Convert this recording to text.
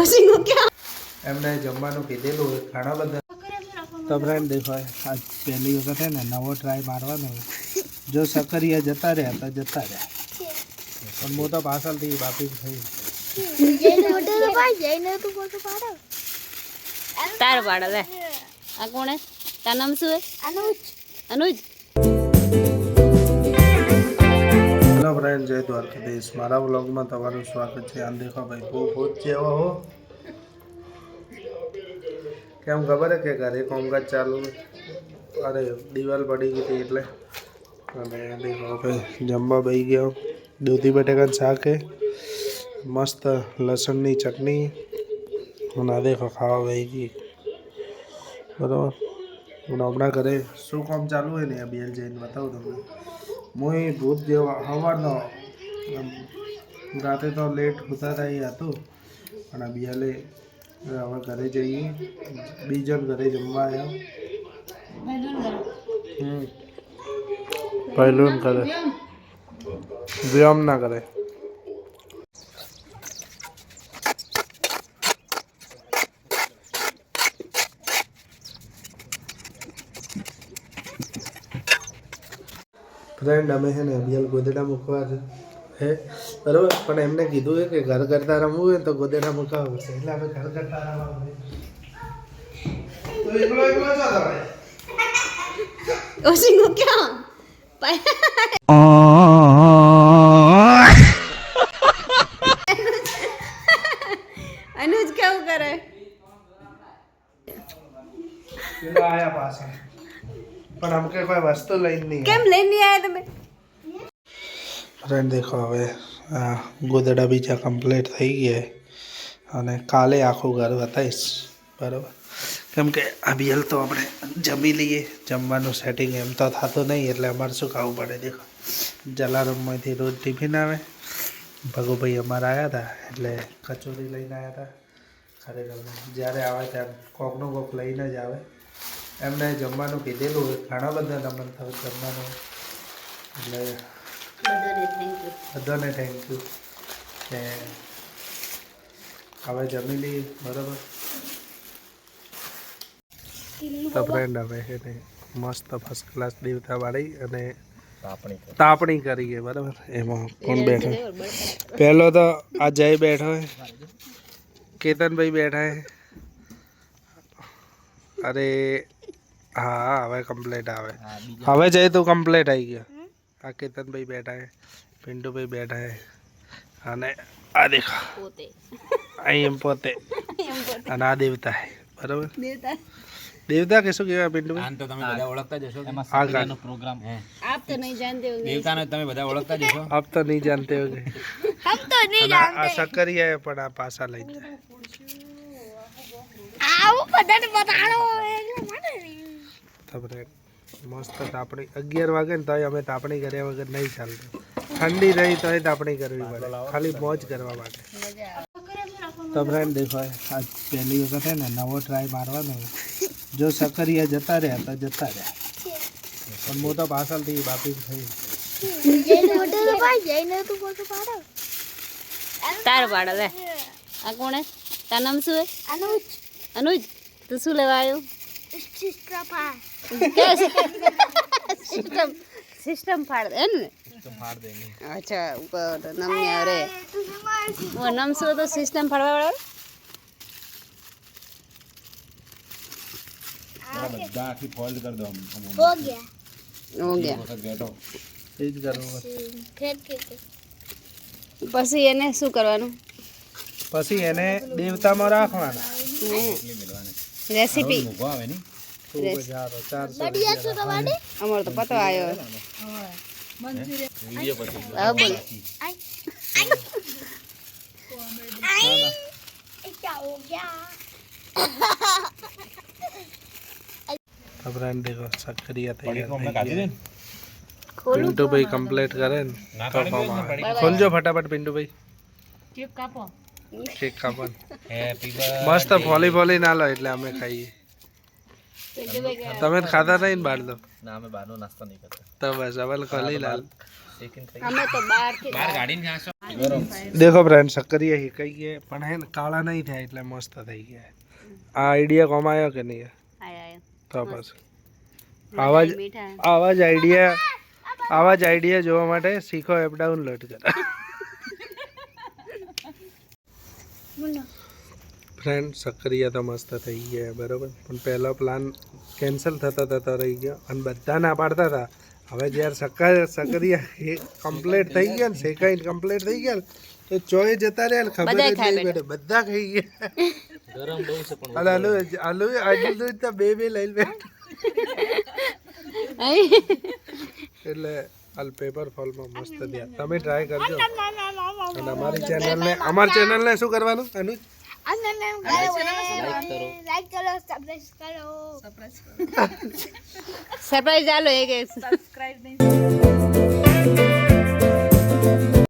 ઓશિંગો ક્યાં એમને જમવાનું કીધેલું ઘણા બધા. તો ફ્રેન્ડ દેખો આજ પહેલી વખત હે ને નવો ટ્રાય મારવાનો. જો સકરિયા જતા રહ્યા તો જતા રહ્યા. પણ હું તો પાછળથી બાપી થઈ. તાર પાડો લે. આ કોણે તાર નામ શું હે? અનુજ? હેલો ફ્રેન્ડ જય દ્વારકાધીશ. મારા વ્લોગમાં તમારું સ્વાગત છે. આમ દેખો ભાઈ, બહુ ભૂત જેવા હો. કેમ ખબર હે કે ઘરે કોમકાજ ચાલુ? અરે, દિવાલ પડી ગઈ હતી એટલે. અને દેખો ભાઈ, જમવા બહી ગયો. દૂધી બટેકાનું શાક હે. મસ્ત લસણની ચટણી. અને આ ખાવા બહી ગઈ. બરાબર? અને હમણાં ઘરે શું કામ ચાલુ હોય ને બેલ જઈને બતાવું તમને. હું એ ભૂત જેવા સવારનો રાતે તો લેટ હોતા હતા એ હતું અને બિયાલે હવે ઘરે જઈએ. બીજો ઘરે જમવા આવ્યો હમ પહેલું કરે. વ્યાયામ ના કરે. ફ્રેન્ડ અમે છે ને અભિયાલ ગોદડા મૂકવા છે. હે? બરાબર? પણ એમને કીધું છે કે ઘર કરતા રમવું હોય તો ગોદડા મૂકવા પડશે. એટલે અમે ઘર કરતા રમવા પડે. તો એકલો એકલો છો તમે ઓશિંગો ક્યાં પણ અમકે કોઈ વસ્તુ લઈને નહીં. કેમ લઈને નહીં આવ્યા તમે? ફ્રેન્ડ દેખો હવે આ ગોદડા બીજા કમ્પ્લીટ થઈ ગયા અને કાલે આખું ઘર બતાવીશ. બરાબર? કેમ કે આ બિયલ તો આપણે જમી લઈએ. જમવાનું સેટિંગ એમ તો થતું નહીં એટલે અમારે શું ખાવું પડે દેખો. જલારામમાંથી રોજ ટિફિન આવે. ભગુભાઈ અમારા આવ્યા હતા એટલે કચોરી લઈને આવ્યા હતા. ખરેખર જ્યારે આવે ત્યારે કોકનું કોક લઈને જ આવે. એમને જમવાનું કીધેલું હોય ઘણા બધા નમન થયું જમવાનું. એટલે બધાને થેન્ક યુ કે હવે જમી લઈએ બરાબર? તો ફ્રેન્ડ હવે છે ને મસ્ત ફર્સ્ટ ક્લાસ દેવતા વાળી અને તાપણી કરીએ બરાબર? એમાં કોણ બેઠો? પહેલો તો આ જય બેઠો હોય કેતનભાઈ બેઠા હે અરે હા હવે કમ્પ્લેટ આવે. હવે જઈ તો કમ્પ્લેટ આવી ગયો. આ કેતનભાઈ બેઠા હે પિન્ટુભાઈ બેઠા હે અને આ દેખો અહીં એમ પોતે. અને આ દેવતા હે બરાબર? દેવતા. દેવતા કે શું કહેવાય પિન્ટુભાઈ? આમ તો તમે બધા ઓળખતા જ હશો એમાં આ ગાનો પ્રોગ્રામ હે. આપ તો નહીં જાણતે હોંગે. દેવતાને તમે બધા ઓળખતા જ હશો? આપ તો નહીં જાણતે હોગે. હમ તો નહીં જાણતે આ સક્કરિયા હે પણ આ પાસા લઈ જાય આવું બધાને બતાડો તમને મસ્ત તાપણી. અગિયાર વાગે ને તોય અમે તાપણી કર્યા વગર નહીં ચાલતું. ઠંડી રહી તોય તાપણી કરવી પડે. ખાલી મોજ કરવા માટે. તો ફ્રેન્ડ દેખો આજ પહેલી વખત હે ને નવો ટ્રાય મારવાનો. જો સકરિયા જતા રહ્યા તો જતા રહ્યા. પણ હું તો પાછળથી બાપી થઈ તાર પાડો લે આ કોણે તાર નામ શું હે? અનુજ. અનુજ તું શું લેવા આવ્યો? સિસ્ટમ સિસ્ટમ ફાડ દે ને અચ્છા ઉપર નમ્યા અરે ઓ નમશો તો સિસ્ટમ ફાડવા વાળા બધા આખી ફોલ્ડ કરી દો હો ગયા હો ગયા બેઠો એ જ કરવું પછી એને શું કરવાનું પછી એને દેવતામાં રાખવાના રેસીપી અમારો તો પતો આવ્યો. દેખો સક્રિયા થઈ પિન્ટુ ભાઈ કમ્પ્લીટ કરે ને. ખોલજો ફટાફટ પિન્ટુભાઈ. કેક કાપો. કેક કાપો. મસ્ત ફોલી ફોલી ના લો એટલે અમે ખાઈએ. તમે ખાતા નહીં ને બહાર તો ના અમે બહારનો નાસ્તો નહીં કરતા. તો બસ અવલ ખોલી લાલ. અમે તો બહારથી બહાર ગાડીને ખાશો દેખો ફ્રેન્ડ સક્કરિયા હિકાઈ ગયા પણ હે કાળા નહીં થયા એટલે મસ્ત થઈ ગયા. આ આઈડિયા કોમ આવ્યો કે નહીં? આયા આયા. તો બસ. આવા જ આવા જ આઈડિયા આવા જ આઈડિયા જોવા માટે શીખો એપ ડાઉનલોડ કરો. ફ્રેન્ડ સક્રિયા તો મસ્ત થઈ ગયા બરાબર. પણ પહેલો પ્લાન કેન્સલ થતા થતા રહી ગયો અને બધા ના પાડતા હતા. હવે જ્યારે સક્રિયા એ કમ્પ્લીટ થઈ ગયા ને શેકાઈને કમ્પ્લીટ થઈ ગયા તો ચોય જતા રહ્યા ને ખબર જ નહીં પડે. બધા ખાઈ ગયા. ગરમ બહુ છે પણ અને આલુ આલુ તો બે બે લઈ બેઠ એટલે અલ પેપર ફોલમાં મસ્ત દે તમે ટ્રાય કરજો. અને અમારી ચેનલને અમારી ચેનલને શું કરવાનું? અનુજ? સરપ્રાઈઝ આલો એક સબસ્ક્રાઇબ નહીં.